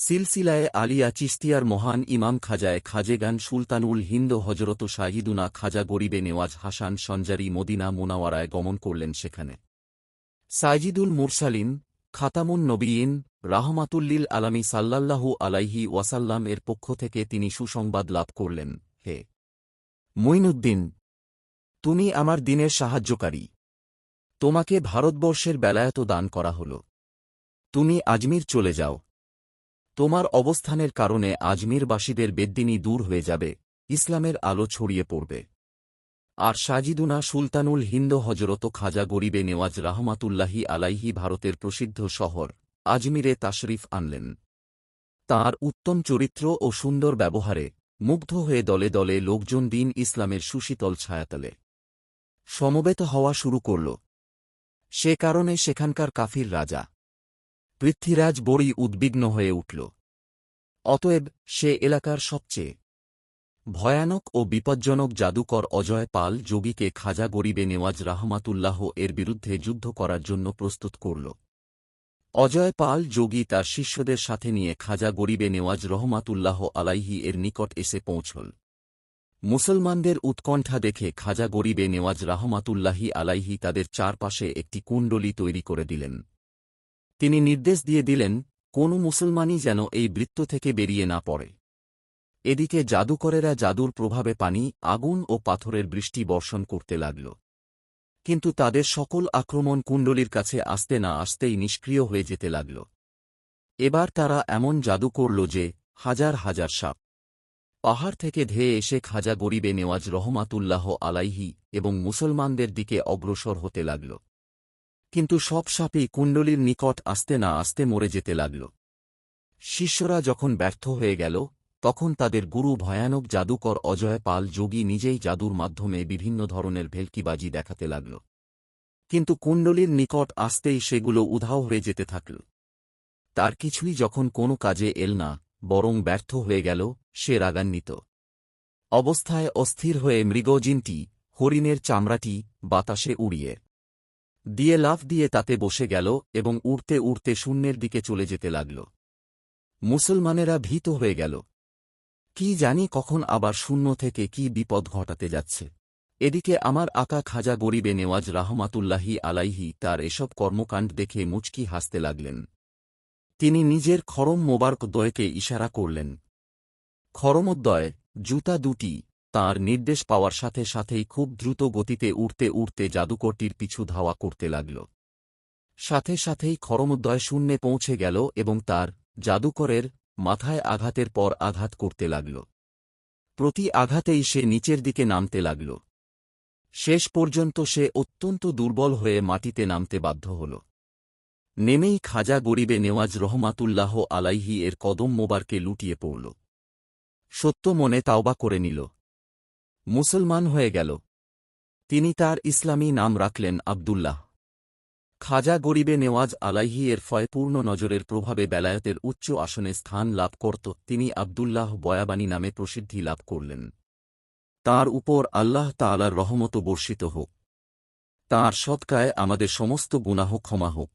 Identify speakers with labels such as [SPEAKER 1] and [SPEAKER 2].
[SPEAKER 1] সিলসিলায়ে আলিয়া চিস্তিয়ার মহান ইমাম খাজায় খাজেগান সুলতানুল হিন্দ হজরত শাহিদুনা খাজা গরিবে নেওয়াজ হাসান সঞ্জারি মদিনা মোনাওয়ারায় গমন করলেন সেখানে। সাইজিদুল মুরসালিন, খাতামুন নবীন রাহমাতুল্লিল আলামী সাল্লাল্লাহু আলাইহি ওয়াসাল্লাম এর পক্ষ থেকে তিনি সুসংবাদ লাভ করলেন। হে মুইনুদ্দিন তুমি আমার দিনের সাহায্যকারী। তোমাকে ভারতবর্ষের বেলায়ত দান করা হল। তুমি আজমির চলে যাও। তোমার অবস্থানের কারণে আজমিরবাসীদের বেদ্দিনী দূর হয়ে যাবে, ইসলামের আলো ছড়িয়ে পড়বে। আর সাজিদুনা সুলতানুল হিন্দ হজরত খাজা গরিবে নেওয়াজ রাহমাতুল্লাহি আলাইহি ভারতের প্রসিদ্ধ শহর, আজমিরে তাশরিফ আনলেন। তার উত্তম চরিত্র ও সুন্দর ব্যবহারে মুগ্ধ হয়ে দলে দলে লোকজন দিন ইসলামের সুশীতল ছায়াতলে। সমবেত হওয়া শুরু করল। সে কারণে সেখানকার কাফির রাজা পৃথ্বীরাজ বড়ই উদ্বিগ্ন হয়ে উঠল। অতএব সে এলাকার সবচেয়ে ভয়ানক ও বিপজ্জনক জাদুকর অজয় পাল যোগীকে খাজা গরিবে নেওয়াজ রাহমাতুল্লাহ এর বিরুদ্ধে যুদ্ধ করার জন্য প্রস্তুত করল। অজয় পাল যোগী তার শিষ্যদের সাথে নিয়ে খাজা গরিবে নেওয়াজ রহমাতুল্লাহ আলাইহি এর নিকট এসে পৌঁছল। মুসলমানদের উৎকণ্ঠা দেখে খাজা গরিবে নেওয়াজ রাহমাতুল্লাহি আলাইহি তাদের চারপাশে একটি কুণ্ডলী তৈরি করে দিলেন। তিনি নির্দেশ দিয়ে দিলেন, কোন মুসলমানই যেন এই বৃত্ত থেকে বেরিয়ে না পড়ে। এদিকে জাদুকরেরা জাদুর প্রভাবে পানি, আগুন ও পাথরের বৃষ্টি বর্ষণ করতে লাগল। কিন্তু তাদের সকল আক্রমণ কুণ্ডলীর কাছে আসতে না আসতেই নিষ্ক্রিয় হয়ে যেতে লাগল। এবার তারা এমন জাদু করল যে, হাজার হাজার সাপ। পাহাড় থেকে ধেয়ে এসে খাজা গরিবে নেওয়াজ রহমাতুল্লাহ আলাইহি এবং মুসলমানদের দিকে অগ্রসর হতে লাগল। কিন্তু সব সাপই কুণ্ডলীর নিকট আসতে না আসতে মরে যেতে লাগল। শিষ্যরা যখন ব্যর্থ হয়ে গেল, তখন তাদের গুরু ভয়ানক জাদুকর অজয় পাল যোগী নিজেই জাদুর মাধ্যমে বিভিন্ন ধরনের ভেলকিবাজি দেখাতে লাগল। কিন্তু কুণ্ডলীর নিকট আসতেই সেগুলো উধাও হয়ে যেতে থাকল। তার কিছুই যখন কোনো কাজে এল না, বরং ব্যর্থ হয়ে গেল, সে রাগান্বিত। অবস্থায় অস্থির হয়ে মৃগজিনটি, হরিণের চামড়াটি বাতাসে উড়িয়ে দিয়ে লাফ দিয়ে তাতে বসে গেল এবং উড়তে উড়তে শূন্যের দিকে চলে যেতে লাগল। মুসলমানেরা ভীত হয়ে গেল। কি জানি কখন আবার শূন্য থেকে কি বিপদ ঘটাতে যাচ্ছে। এদিকে আমার আকা খাজা গরিবে নেওয়াজ রাহমাতুল্লাহি আলাইহি তার এসব কর্মকাণ্ড দেখে মুচকি হাসতে লাগলেন। তিনি নিজের খরম মোবারক দয়কে ইশারা করলেন। খরমোদ্দয়, জুতা দুটি তার নির্দেশ পাওয়ার সাথে সাথেই খুব দ্রুত গতিতে উড়তে উড়তে জাদুকরটির পিছু ধাওয়া করতে লাগল। সাথে সাথেই খরমোদ্দয় শূন্যে পৌঁছে গেল এবং তার জাদুকরের মাথায় আঘাতের পর আঘাত করতে লাগল। প্রতি আঘাতেই সে নিচের দিকে নামতে লাগল। শেষ পর্যন্ত সে অত্যন্ত দুর্বল হয়ে মাটিতে নামতে বাধ্য হল। নেমেই খাজা গরিবে নেওয়াজ রহমাতুল্লাহ আলাইহি এর কদম মোবারকে লুটিয়ে পড়ল। সত্য মনে তাওবা করে নিল। মুসলমান হয়ে গেল। তিনি তার ইসলামী নাম রাখলেন আবদুল্লাহ। খাজা গরিবে নেওয়াজ আলাইহি এর ফয়পূর্ণ নজরের প্রভাবে বেলায়তের উচ্চ আসনে স্থান লাভ করত, তিনি আবদুল্লাহ বয়াবানী নামে প্রসিদ্ধি লাভ করলেন। তার উপর আল্লাহ তালার রহমত বর্ষিত হোক। তাঁর সৎকায় আমাদের সমস্ত গুনাহ ক্ষমা হোক।